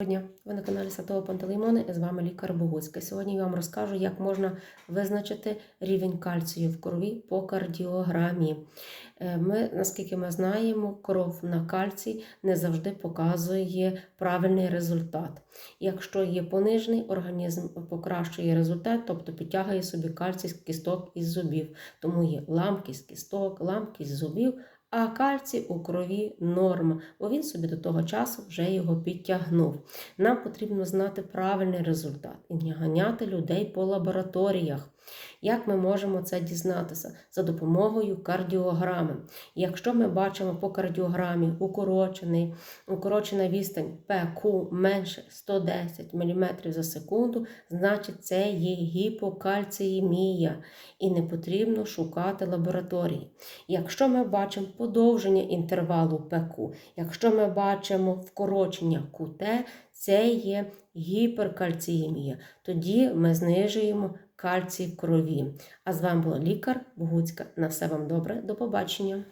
Доброго дня, ви на каналі Святого Пантелеймона і з вами лікар Богуцька. Сьогодні я вам розкажу, як можна визначити рівень кальцію в крові по кардіограмі. Е, Ми, наскільки ми знаємо, кров на кальцій не завжди показує правильний результат. Якщо є понижений, організм покращує результат, тобто підтягує собі кальцій з кісток із зубів. Тому є ламкість кісток, ламкість зубів. А кальцій у крові норма, бо він собі до того часу вже його підтягнув. Нам потрібно знати правильний результат і не ганяти людей по лабораторіях. Як ми можемо це дізнатися? За допомогою кардіограми. Якщо ми бачимо по кардіограмі укорочений, укорочена відстань ПК менше 110 мм за секунду, значить це є гіпокальціємія і не потрібно шукати лабораторії. Якщо ми бачимо подовження інтервалу ПК, якщо ми бачимо вкорочення КТ, це є гіперкальціємія. Тоді ми знижуємо кальцій в крові. А з вами була лікар Богуцька. На все вам добре, до побачення.